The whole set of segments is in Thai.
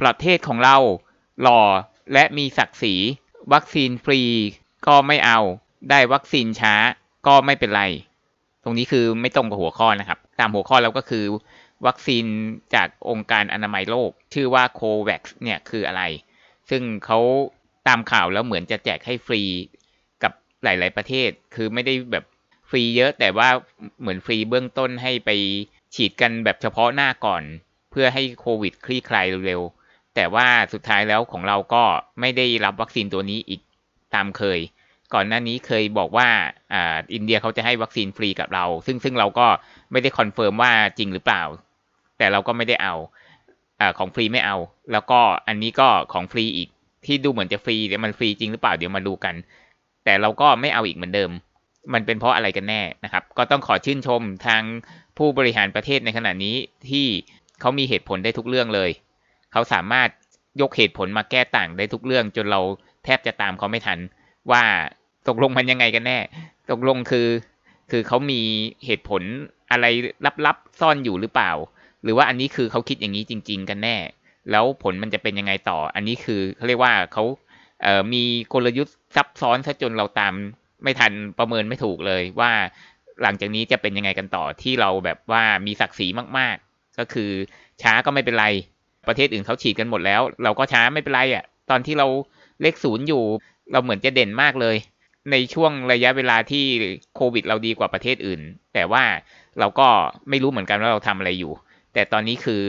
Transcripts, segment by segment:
ประเทศของเรา หล่อและมีศักดิ์ศรี วัคซีนฟรีก็ไม่เอา ได้วัคซีนช้าก็ไม่เป็นไร ตรงนี้คือไม่ตรงกับหัวข้อนะครับ ตามหัวข้อแล้วก็คือ วัคซีนจากองค์การอนามัยโลก ชื่อว่าโควัคเนี่ยคืออะไร ซึ่งเขาตามข่าวแล้วเหมือนจะแจกให้ฟรีกับหลาย ๆ ประเทศ คือไม่ได้แบบฟรีเยอะแต่ว่าเหมือนฟรีเบื้องต้นให้ไปฉีดกันแบบเฉพาะหน้าก่อน เพื่อให้โควิดคลี่คลายเร็ว แต่ว่าสุดท้ายแล้วของเราก็ไม่ได้รับวัคซีนตัวนี้อีกตามเคย ก่อนหน้านี้เคยบอกว่าอ่าอินเดียเขาจะให้วัคซีนฟรีกับเรา ซึ่งซึ่งเราก็ไม่ได้คอนเฟิร์มว่าจริงหรือเปล่า แต่เราก็ไม่ได้เอาอของฟรีไม่เอา แล้วก็อันนี้ก็ของฟรีอีกที่ดูเหมือนจะฟรีเดี๋ยวมันฟรีจริงหรือเปล่าเดี๋ยวมาดูกัน แต่เราก็ไม่เอาอีกเหมือนเดิม มันเป็นเพราะอะไรกันแน่นะครับ ก็ต้องขอชื่นชมทางผู้บริหารประเทศในขณะนี้ที่เขามีเหตุผลได้ทุกเรื่องเลย เขาสามารถ ยกเหตุผลมาแก้ต่างได้ทุกเรื่อง จนเราแทบจะตามเขาไม่ทัน ว่าตกลงมันยังไงกันแน่ ตกลงคือ คือเขามีเหตุผลอะไรลับๆซ่อนอยู่หรือเปล่า หรือว่าอันนี้คือเขาคิดอย่างนี้จริง ๆ กันแน่ แล้วผลมันจะเป็นยังไงต่อ อันนี้คือเขาเรียกว่าเขาเมีกลยุทธ์ซับซ้อนซะจนเราตามไม่ทันประเมินไม่ถูกเลยว่าหลังจากนี้จะเป็นยังไงกันต่อที่เราแบบว่ามีศักดิ์ศรีมาก ๆ ก็คือช้าก็ไม่เป็นไร ประเทศอื่นเขาฉีดกันหมดแล้ว เราก็ช้าไม่เป็นไรอะ ตอนที่เราเลขศูนย์อยู่ เราเหมือนจะเด่นมากเลย ในช่วงระยะเวลาที่โควิด เราดีกว่าประเทศอื่น แต่ว่าเราก็ไม่รู้เหมือนกันว่าเราทำอะไรอยู่ แต่ตอนนี้คือ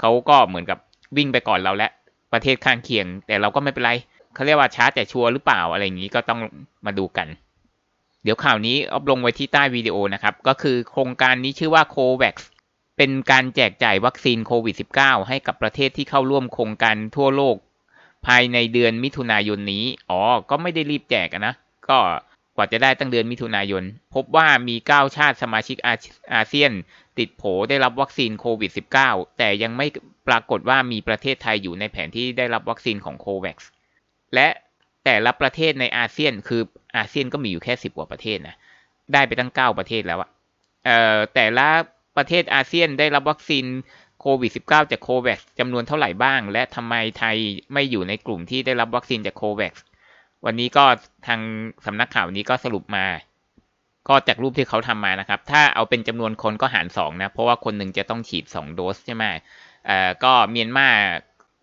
เขาก็เหมือนกับวิ่งไปก่อนเราและประเทศข้างเคียง แต่เราก็ไม่เป็นไรเขาเรียกว่าช้าแต่ชัวร์หรือเปล่าอะไรอย่างนี้ก็ต้องมาดูกัน เดี๋ยวข่าวนี้อัพลงไว้ที่ใต้วิดีโอนะครับ ก็คือโครงการนี้ชื่อว่า COVAX เป็นการแจกจ่ายวัคซีนโควิด -19 ให้กับประเทศที่เข้าร่วมโครงการทั่วโลก ภายในเดือนมิถุนายนนี้ อ๋อ ก็ไม่ได้รีบแจกนะ ก็กว่าจะได้ตั้งเดือนมิถุนายน พบว่ามี 9 ชาติสมาชิกอาอาเซียน ติดโผได้รับวัคซีนโควิด -19 แต่ยังไม่ปรากฏว่ามีประเทศไทยอยู่ในแผนที่ได้รับวัคซีนของโควัคและแต่ละประเทศในอาเซียนคืออาเซียนก็มีอยู่แค่สิบกว่าประเทศนะ ได้ไปตั้งเก้าประเทศแล้วอะเอ่อแต่ละ ประเทศอาเซียนได้รับวัคซีนโควิด -19 จากโควัคจำนวนเท่าไหร่บ้าง และทำไมไทยไม่อยู่ในกลุ่มที่ได้รับวัคซีนจากโควัควันนี้ก็ทางสำนักข่าวนี้ก็สรุปมา ก็จากรูปที่เขาทำมานะครับ ถ้าเอาเป็นจำนวนคนก็หารสองนะ เพราะว่าคนหนึ่งจะต้องฉีดสองโดสใช่ไหมเอ่อก็เมียนมา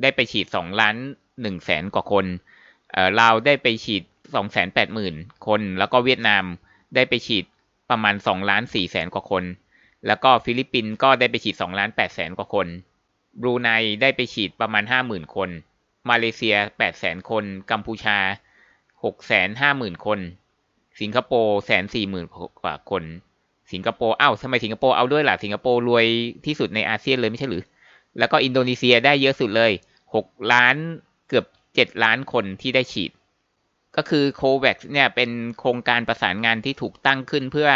ได้ไปฉีดสองล้านหนึ่งแสนกว่าคนเอ่อลาวได้ไปฉีดสองแสนแปดหมื่นคน แล้วก็เวียดนามได้ไปฉีดประมาณสองล้านสี่แสนกว่าคน แล้วก็ฟิลิปปินส์ก็ได้ไปฉีดสองล้านแปดแสนกว่าคน บรูไนได้ไปฉีดประมาณห้าหมื่นคน มาเลเซียแปดแสนคน กัมพูชาหกแสนห้าหมื่นคน สิงคโปร์แสนสี่หมื่นกว่าคน สิงคโปร์อ้าวทำไมสิงคโปร์เอาด้วยล่ะ สิงคโปร์รวยที่สุดในอาเซียนเลยไม่ใช่หรือ แล้วก็อินโดนีเซียได้เยอะสุดเลยหกล้านเกือบเจ็ดล้านคนที่ได้ฉีด ก็คือโควัคเนี่ยเป็นโครงการประสานงานที่ถูกตั้งขึ้นเพื่อ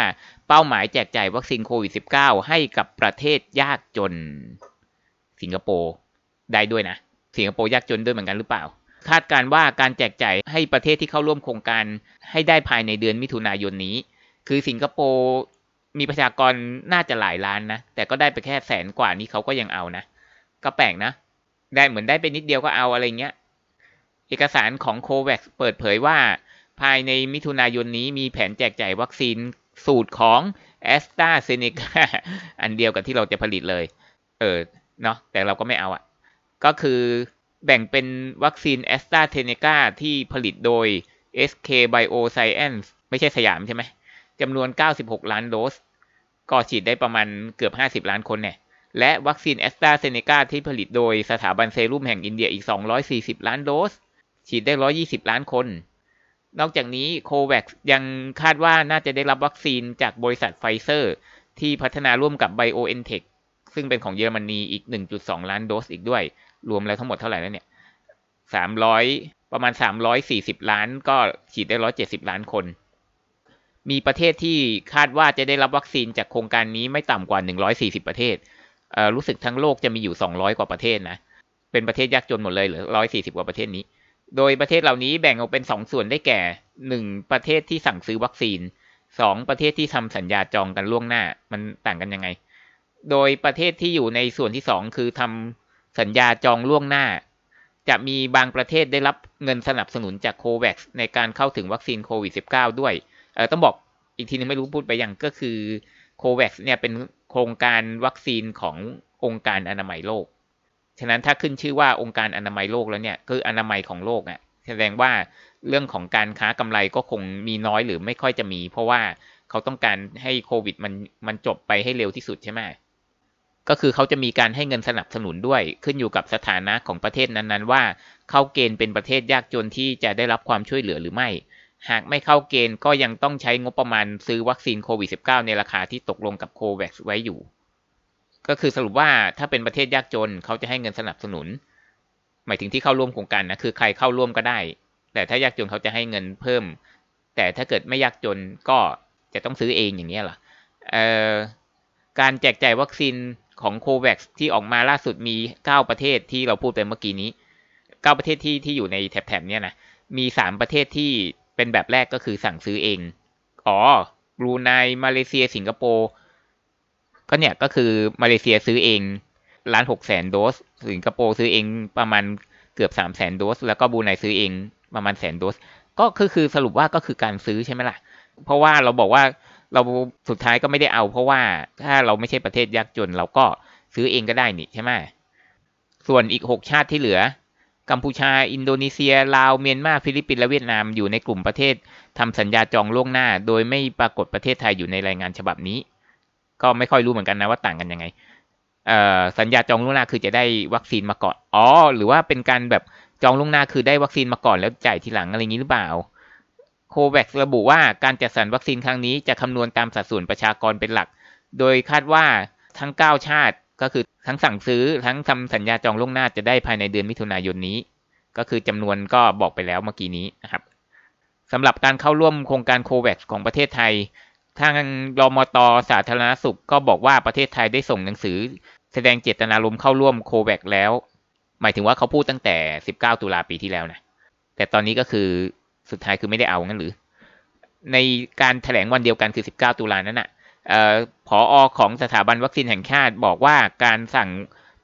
เป้าหมายแจกจ่ายวัคซีนโควิด -19 ให้กับประเทศยากจน สิงคโปร์ได้ด้วยนะ สิงคโปร์ยากจนด้วยเหมือนกันหรือเปล่า คาดการว่าการแจกจ่ายให้ประเทศที่เข้าร่วมโครงการให้ได้ภายในเดือนมิถุนายนนี้ คือสิงคโปร์มีประชากรน่าจะหลายล้านนะ แต่ก็ได้ไปแค่แสนกว่านี้เขาก็ยังเอานะ ก็แปลกนะ ได้เหมือนได้ไปนิดเดียวก็เอาอะไรเงี้ย เอกสารของโควัคเปิดเผยว่า ภายในมิถุนายนนี้มีแผนแจกจ่ายวัคซีนสูตรของแอสตราเซเนกาอันเดียวกับที่เราจะผลิตเลย เออ เนาะแต่เราก็ไม่เอาอะ่ะ ก็คือแบ่งเป็นวัคซีนแอสตราเซเนกาที่ผลิตโดย SK Bioscience ไม่ใช่สยามใช่ไหมจำนวน 96 ล้านโดส ก็ฉีดได้ประมาณเกือบ 50 ล้านคนเนี่ย และวัคซีนแอสตราเซเนกาที่ผลิตโดยสถาบันเซรุ่มแห่งอินเดียอีก 240 ล้านโดส ฉีดได้ 120 ล้านคน นอกจากนี้โควัคยังคาดว่าน่าจะได้รับวัคซีนจากบริษัทไฟเซอร์ ที่พัฒนาร่วมกับ BioNTech ซึ่งเป็นของเยอรมนีอีก 1.2 ล้านโดสอีกด้วย รวมแล้วทั้งหมดเท่าไหร่แล้วเนี่ย 300 ประมาณ 340 ล้านก็ฉีดได้ 170 ล้านคน มีประเทศที่คาดว่าจะได้รับวัคซีนจากโครงการนี้ไม่ต่ำกว่า 140 ประเทศ รู้สึกทั้งโลกจะมีอยู่ 200 กว่าประเทศนะ เป็นประเทศยากจนหมดเลยเหรือ140 กว่าประเทศนี้ โดยประเทศเหล่านี้แบ่งออกเป็น 2 ส่วนได้แก่ 1 ประเทศที่สั่งซื้อวัคซีน 2 ประเทศที่ทำสัญญาจองกันล่วงหน้า มันต่างกันยังไง โดยประเทศที่อยู่ในส่วนที่ 2 คือทำสัญญาจองล่วงหน้า จะมีบางประเทศได้รับเงินสนับสนุนจากโควัคในการเข้าถึงวัคซีนโควิด -19 ด้วย เออต้องบอกอีกทีนึงไม่รู้พูดไปยังก็คือโควัคเนี่ยเป็นโครงการวัคซีนขององค์การอนามัยโลก ฉะนั้นถ้าขึ้นชื่อว่าองค์การอนามัยโลกแล้วเนี่ยคืออนามัยของโลกอะแสดงว่าเรื่องของการค้ากำไรก็คงมีน้อยหรือไม่ค่อยจะมี เพราะว่าเขาต้องการให้โควิดมันมันจบไปให้เร็วที่สุดใช่ไหมก็คือเขาจะมีการให้เงินสนับสนุนด้วย ขึ้นอยู่กับสถานะของประเทศนั้นๆ ว่าเข้าเกณฑ์เป็นประเทศยากจนที่จะได้รับความช่วยเหลือหรือไม่ หากไม่เข้าเกณฑ์ก็ยังต้องใช้งบประมาณซื้อวัคซีนโควิด -19 ในราคาที่ตกลงกับโควัคไว้อยู่ ก็คือสรุปว่าถ้าเป็นประเทศยากจนเขาจะให้เงินสนับสนุน หมายถึงที่เข้าร่วมโครงการนะคือใครเข้าร่วมก็ได้ แต่ถ้ายากจนเขาจะให้เงินเพิ่ม แต่ถ้าเกิดไม่ยากจนก็จะต้องซื้อเองอย่างนี้เหรอการแจกจ่ายวัคซีนของโควัคที่ออกมาล่าสุดมี 9 ประเทศที่เราพูดไปเมื่อกี้นี้ 9 ประเทศที่ที่อยู่ในแถบๆนี้นะมี 3 ประเทศที่เป็นแบบแรกก็คือสั่งซื้อเอง อ๋อบรูไนมาเลเซีย สิงคโปร์ ก็เนี่ยก็คือมาเลเซียซื้อเองล้านหกแสนโดส สิงคโปร์ซื้อเองประมาณเกือบสามแสนโดส แล้วก็บูไนซื้อเองประมาณแสนโดส ก็คือคือสรุปว่าก็คือการซื้อใช่ไหมล่ะ เพราะว่าเราบอกว่าเราสุดท้ายก็ไม่ได้เอา เพราะว่าถ้าเราไม่ใช่ประเทศยากจน เราก็ซื้อเองก็ได้นี่ใช่ไหมส่วนอีกหกชาติที่เหลือ กัมพูชา อินโดนีเซีย ลาว เมียนมา ฟิลิปปินส์ และเวียดนามอยู่ในกลุ่มประเทศทำสัญญาจองล่วงหน้า โดยไม่ปรากฏประเทศไทยอยู่ในรายงานฉบับนี้ ก็ไม่ค่อยรู้เหมือนกันนะว่าต่างกันยังไงสัญญาจองล่วงหน้าคือจะได้วัคซีนมาก่อน อ๋อ หรือว่าเป็นการแบบจองล่วงหน้าคือได้วัคซีนมาก่อนแล้วจ่ายทีหลังอะไรอย่างนี้หรือเปล่า โควัคระบุว่าการจัดสรรวัคซีนครั้งนี้จะคำนวณตามสัดส่วนประชากรเป็นหลัก โดยคาดว่าทั้ง 9 ชาติก็คือทั้งสั่งซื้อทั้งทำสัญญาจองล่วงหน้าจะได้ภายในเดือนมิถุนายนนี้ ก็คือจำนวนก็บอกไปแล้วเมื่อกี้นี้นะครับสำหรับการเข้าร่วมโครงการโควัคของประเทศไทย ทางรมตสาธารณสุขก็บอกว่าประเทศไทยได้ส่งหนังสือ แสดงเจตนารมณ์เข้าร่วมโควัคแล้ว หมายถึงว่าเขาพูดตั้งแต่ 19 ตุลาปีที่แล้วนะ แต่ตอนนี้ก็คือสุดท้ายคือไม่ได้เอางั้นหรือ ในการถแถลงวันเดียวกันคือ 19 ตุลานั้นน่ะผออของสถาบันวัคซีนแห่งชาติบอกว่าการสั่ง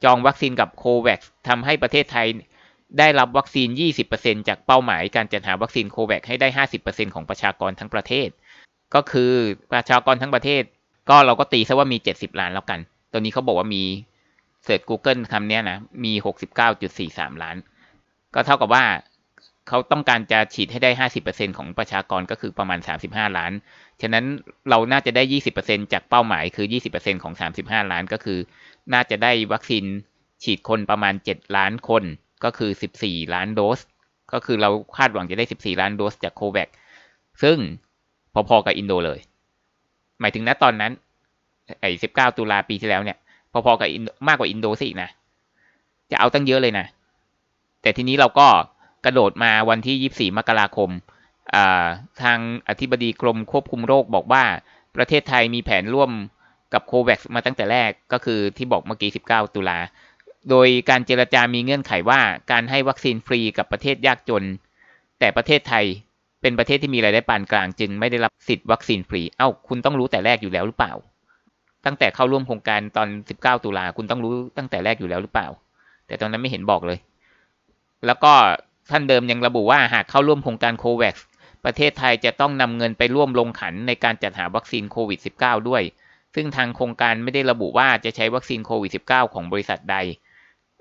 จองวัคซีนกับโควัคทำให้ประเทศไทยได้รับวัคซีน 20%จากเป้าหมายการจัดหาวัคซีนโควัคให้ได้ 50%ของประชากรทั้งประเทศ ก็คือประชากรทั้งประเทศ ก็เราก็ตีซะว่ามี 70 ล้านแล้วกันตอนนี้เขาบอกว่ามีเสิร์ช Google คำนี้นะ มี 69.43 ล้าน ก็เท่ากับว่าเขาต้องการจะฉีดให้ได้ 50%ของประชากรก็คือประมาณ 35 ล้าน ฉะนั้นเราน่าจะได้ 20%จากเป้าหมายคือ 20%ของ 35 ล้านก็คือ น่าจะได้วัคซีนฉีดคนประมาณ 7 ล้านคน ก็คือ 14 ล้านโดส ก็คือเราคาดหวังจะได้ 14 ล้านโดสจากโควัคซึ่ง พอๆกับอินโดเลย หมายถึงณตอนนั้น ไอ้19ตุลาปีที่แล้วเนี่ย พอๆกับมากกว่าอินโดซะอีกนะ จะเอาตั้งเยอะเลยนะ แต่ทีนี้เราก็กระโดดมาวันที่24มกราคม ทางอธิบดีกรมควบคุมโรคบอกว่า ประเทศไทยมีแผนร่วมกับโควัคมาตั้งแต่แรกก็คือที่บอกเมื่อกี้ 19 ตุลา โดยการเจรจามีเงื่อนไขว่าการให้วัคซีนฟรีกับประเทศยากจน แต่ประเทศไทย เป็นประเทศที่มีรายได้ปานกลางจึงไม่ได้รับสิทธิ์วัคซีนฟรี เอ้า คุณต้องรู้แต่แรกอยู่แล้วหรือเปล่า ตั้งแต่เข้าร่วมโครงการตอน 19 ตุลาคุณต้องรู้ตั้งแต่แรกอยู่แล้วหรือเปล่า แต่ตอนนั้นไม่เห็นบอกเลย แล้วก็ท่านเดิมยังระบุว่าหากเข้าร่วมโครงการโควัคประเทศไทยจะต้องนำเงินไปร่วมลงขันในการจัดหาวัคซีนโควิด -19 ด้วย ซึ่งทางโครงการไม่ได้ระบุว่าจะใช้วัคซีนโควิด -19 ของบริษัทใด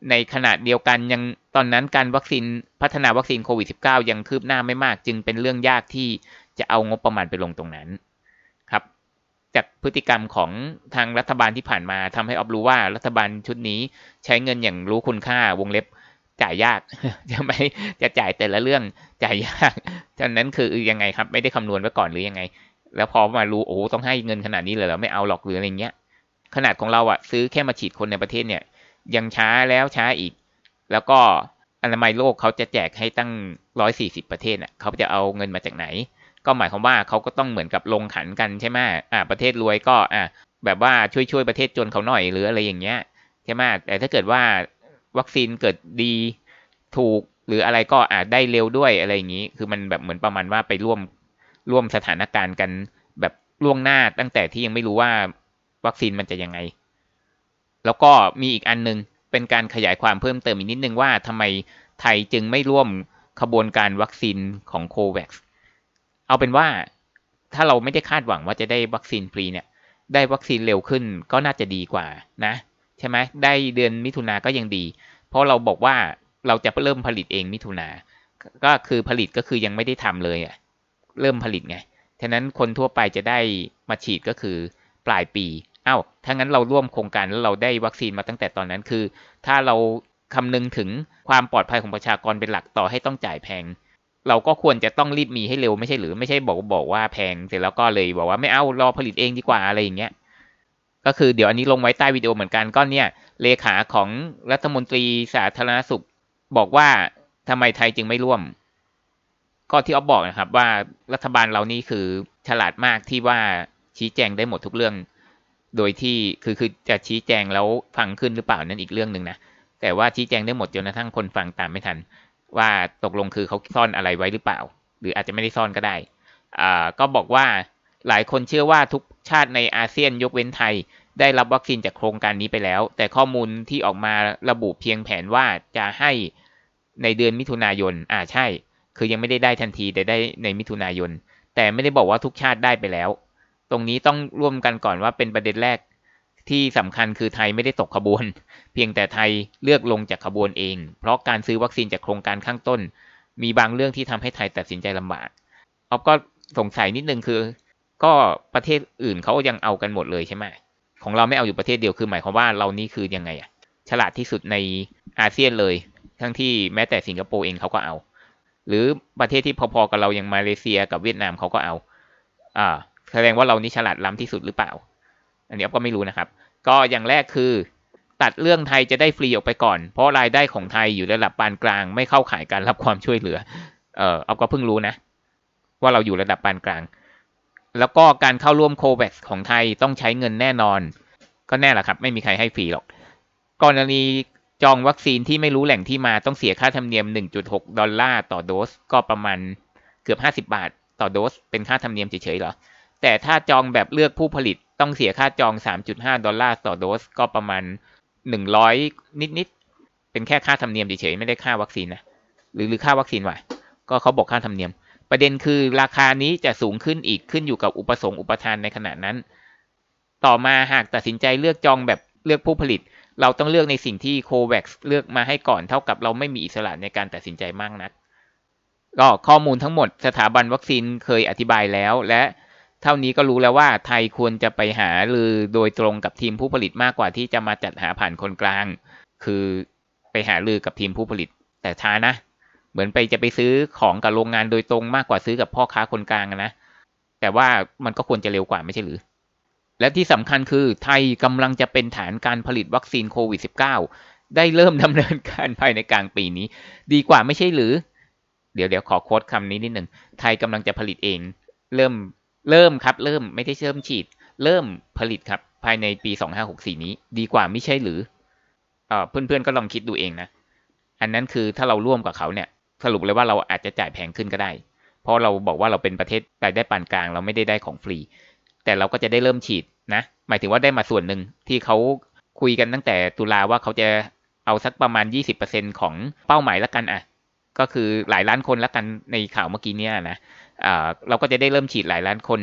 ในขณะเดียวกันยังตอนนั้นการวัคซีนพัฒนาวัคซีนโควิด -19 ยังคืบหน้าไม่มาก จึงเป็นเรื่องยากที่จะเอางบประมาณไปลงตรงนั้นครับจากพฤติกรรมของทางรัฐบาลที่ผ่านมาทำให้ออฟรู้ว่ารัฐบาลชุดนี้ใช้เงินอย่างรู้คุณค่าวงเล็บจ่ายยากจะไม่จะจ่ายแต่ละเรื่องจ่ายยากฉะนั้นคือยังไงครับ ไม่ได้คำนวณไว้ก่อนหรือยังไง แล้วพอมารู้โอ้ต้องให้เงินขนาดนี้เลยเหรอไม่เอาหรอกหรืออะไรเงี้ยขนาดของเราอะซื้อแค่มาฉีดคนในประเทศเนี่ย ยังช้าแล้วช้าอีก แล้วก็อนามัยโลกเขาจะแจกให้ตั้งร้อยสี่สิบประเทศอะเขาจะเอาเงินมาจากไหน ก็หมายความว่าเขาก็ต้องเหมือนกับลงขันกันใช่ไหมอ่าประเทศรวยก็อ่าแบบว่าช่วยช่วยประเทศจนเขาหน่อยหรืออะไรอย่างเงี้ยใช่ไหมแต่ถ้าเกิดว่าวัคซีนเกิดดีถูกหรืออะไรก็อาจได้เร็วด้วยอะไรอย่างนี้ คือมันแบบเหมือนประมาณว่าไปร่วมร่วมสถานการณ์กัน แบบล่วงหน้าตั้งแต่ที่ยังไม่รู้ว่าวัคซีนมันจะยังไง แล้วก็มีอีกอันนึงเป็นการขยายความเพิ่มเติมอีกนิดนึงว่าทำไมไทยจึงไม่ร่วมขบวนการวัคซีนของโควัคเอาเป็นว่าถ้าเราไม่ได้คาดหวังว่าจะได้วัคซีนฟรีเนี่ย ได้วัคซีนเร็วขึ้นก็น่าจะดีกว่านะ ใช่ไหมได้เดือนมิถุนาก็ยังดี เพราะเราบอกว่าเราจะเริ่มผลิตเองมิถุนาก็คือผลิตก็คือยังไม่ได้ทำเลยอะเริ่มผลิตไง ฉะนั้นคนทั่วไปจะได้มาฉีดก็คือปลายปี อา้าวถ้างั้นเราร่วมโครงการแล้วเราได้วัคซีนมาตั้งแต่ตอนนั้นคือ ถ้าเราคำนึงถึงความปลอดภัยของประชากรเป็นหลักต่อให้ต้องจ่ายแพง เราก็ควรจะต้องรีบมีให้เร็วไม่ใช่หรือไม่ใช่บอกบอกว่าแพงเสร็จแล้วก็เลยบอกว่าไม่เอารอผลิตเองดีกว่าอะไรอย่างเงี้ยก็คือเดี๋ยวอันนี้ลงไว้ใต้วิดีโอเหมือนกันก็เนี่ยเลขาของรัฐมนตรีสาธารณสุข บอกว่าทำไมไทยจึงไม่ร่วม ก็ที่อ๊อฟบอกนะครับว่ารัฐบาลเรานี่คือฉลาดมากที่ว่าชี้แจงได้หมดทุกเรื่อง โดยที่คือคือจะชี้แจงแล้วฟังขึ้นหรือเปล่านั่นอีกเรื่องหนึ่งนะแต่ว่าชี้แจงได้หมดจนกระทั่งคนฟังตามไม่ทัน ว่าตกลงคือเขาซ่อนอะไรไว้หรือเปล่า หรืออาจจะไม่ได้ซ่อนก็ได้อ่าก็บอกว่าหลายคนเชื่อว่าทุกชาติในอาเซียนยกเว้นไทย ได้รับวัคซีนจากโครงการนี้ไปแล้ว แต่ข้อมูลที่ออกมาระบุเพียงแผนว่าจะให้ในเดือนมิถุนายนอ่าใช่ คือยังไม่ได้ได้ทันทีแต่ได้ในมิถุนายน แต่ไม่ได้บอกว่าทุกชาติได้ไปแล้ว ตรงนี้ต้องร่วมกันก่อนว่าเป็นประเด็นแรกที่สำคัญคือไทยไม่ได้ตกขบวน เพียงแต่ไทยเลือกลงจากขบวนเอง เพราะการซื้อวัคซีนจากโครงการข้างต้น มีบางเรื่องที่ทำให้ไทยตัดสินใจลำบากออฟก็สงสัยนิดนึงคือ ก็ประเทศอื่นเขายังเอากันหมดเลยใช่ไหมของเราไม่เอาอยู่ประเทศเดียวคือหมายความว่าเรานี่คือยังไงอะฉลาดที่สุดในอาเซียนเลย ทั้งที่แม้แต่สิงคโปร์เองเขาก็เอา หรือประเทศที่พอๆกับเราอย่างมาเลเซียกับเวียดนามเขาก็เอา อ่า แสดงว่าเรานี่ฉลาดล้ำที่สุดหรือเปล่า อันนี้ก็ไม่รู้นะครับ ก็อย่างแรกคือ ตัดเรื่องไทยจะได้ฟรีออกไปก่อน เพราะรายได้ของไทยอยู่ระดับปานกลาง ไม่เข้าข่ายการรับความช่วยเหลือ เออเอาก็เพิ่งรู้นะ ว่าเราอยู่ระดับปานกลาง แล้วก็การเข้าร่วมโควัคของไทยต้องใช้เงินแน่นอน ก็แน่แหละครับ ไม่มีใครให้ฟรีหรอกกรณีจองวัคซีนที่ไม่รู้แหล่งที่มาต้องเสียค่าธรรมเนียม 1.6 ดอลลาร์ต่อโดส ก็ประมาณเกือบ 50 บาท ต่อโดส เป็นค่าธรรมเนียมเฉยๆเหรอ แต่ถ้าจองแบบเลือกผู้ผลิตต้องเสียค่าจอง 3.5 ดอลลาร์ต่อโดส ก็ประมาณ 100 นิดๆ เป็นแค่ค่าธรรมเนียมเฉยๆ ไม่ได้ค่าวัคซีนนะ หรือหรือค่าวัคซีนวะก็เขาบอกค่าธรรมเนียม ประเด็นคือราคานี้จะสูงขึ้นอีกขึ้นอยู่กับอุปสงค์อุปทานในขณะนั้น ต่อมาหากตัดสินใจเลือกจองแบบเลือกผู้ผลิต เราต้องเลือกในสิ่งที่โควัคเลือกมาให้ก่อนเท่ากับเราไม่มีอิสระในการตัดสินใจมากนัก ก็ข้อมูลทั้งหมดสถาบันวัคซีนเคยอธิบายแล้วและ เท่านี้ก็รู้แล้วว่าไทยควรจะไปหาหรือโดยตรงกับทีมผู้ผลิตมากกว่าที่จะมาจัดหาผ่านคนกลาง คือไปหาลือกับทีมผู้ผลิต แต่ช้านะ เหมือนไปจะไปซื้อของกับโรงงานโดยตรงมากกว่าซื้อกับพ่อค้าคนกลางนะ แต่ว่ามันก็ควรจะเร็วกว่าไม่ใช่หรือ และที่สำคัญคือไทยกำลังจะเป็นฐานการผลิตวัคซีนโควิด -19 ได้เริ่มดำเนินการภายในกลางปีนี้ ดีกว่าไม่ใช่หรือ เดี๋ยวเดี๋ยวขอโค้ดคำนี้นิดหนึ่งไทยกำลังจะผลิตเอง เริ่ม เริ่มครับ เริ่มไม่ได้เริ่มฉีด เริ่มผลิตครับ ภายในปี 2564 นี้ ดีกว่าไม่ใช่หรือเออเพื่อนๆก็ลองคิดดูเองนะ อันนั้นคือถ้าเราร่วมกับเขาเนี่ย สรุปเลยว่าเราอาจจะจ่ายแพงขึ้นก็ได้ เพราะเราบอกว่าเราเป็นประเทศรายได้ปานกลาง เราไม่ได้ได้ของฟรี แต่เราก็จะได้เริ่มฉีดนะ หมายถึงว่าได้มาส่วนหนึ่งที่เขาคุยกันตั้งแต่ตุลาว่าเขาจะเอาสักประมาณ 20%ของเป้าหมายละกันอะ ก็คือหลายล้านคนละกันในข่าวเมื่อกี้เนี่ยนะ เราก็จะได้เริ่มฉีดหลายล้านคน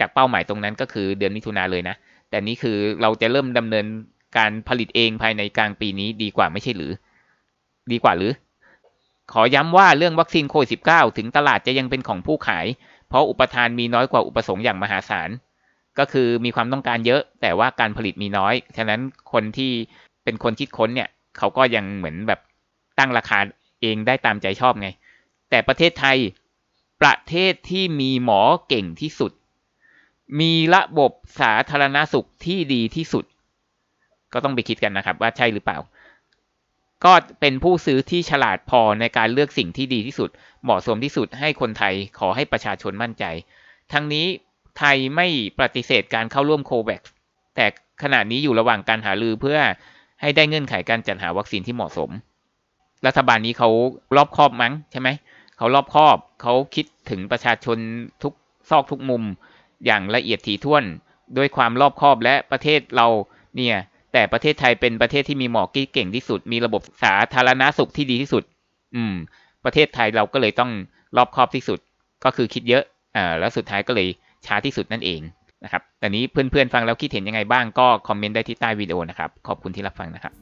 จากเป้าหมายตรงนั้นก็คือเดือนมิถุนาเลยนะ แต่นี้คือเราจะเริ่มดำเนินการผลิตเองภายในกลางปีนี้ดีกว่าไม่ใช่หรือ ดีกว่าหรือ ขอย้ำว่าเรื่องวัคซีนโควิด -19 ถึงตลาดจะยังเป็นของผู้ขาย เพราะอุปทานมีน้อยกว่าอุปสงค์อย่างมหาศาล ก็คือมีความต้องการเยอะ แต่ว่าการผลิตมีน้อย ฉะนั้นคนที่เป็นคนคิดค้นเนี่ย เขาก็ยังเหมือนแบบตั้งราคาเองได้ตามใจชอบไง แต่ประเทศไทย ประเทศที่มีหมอเก่งที่สุด มีระบบสาธารณสุขที่ดีที่สุด ก็ต้องไปคิดกันนะครับ ว่าใช่หรือเปล่า ก็เป็นผู้ซื้อที่ฉลาดพอในการเลือกสิ่งที่ดีที่สุด เหมาะสมที่สุดให้คนไทยขอให้ประชาชนมั่นใจ ทั้งนี้ไทยไม่ปฏิเสธการเข้าร่วมโควัคแต่ขณะนี้อยู่ระหว่างการหารือเพื่อให้ได้เงื่อนไขการจัดหาวัคซีนที่เหมาะสม รัฐบาลนี้เขารอบคอบมั้งใช่ไหม เขารอบคอบ เขาคิดถึงประชาชนทุกซอกทุกมุม อย่างละเอียดถี่ถ้วน ด้วยความรอบคอบและประเทศเราเนี่ย แต่ประเทศไทยเป็นประเทศที่มีหมอกี้เก่งที่สุด มีระบบสาธารณาสุขที่ดีที่สุด อืม ประเทศไทยเราก็เลยต้องรอบคอบที่สุด ก็คือคิดเยอะอ่าแล้วสุดท้ายก็เลยช้าที่สุดนั่นเองนะครับแต่นี้เพื่อนๆฟังแล้วคิดเห็นยังไงบ้างก็คอมเมนต์ได้ที่ใต้วิดีโอนะครับ ขอบคุณที่รับฟังนะครับ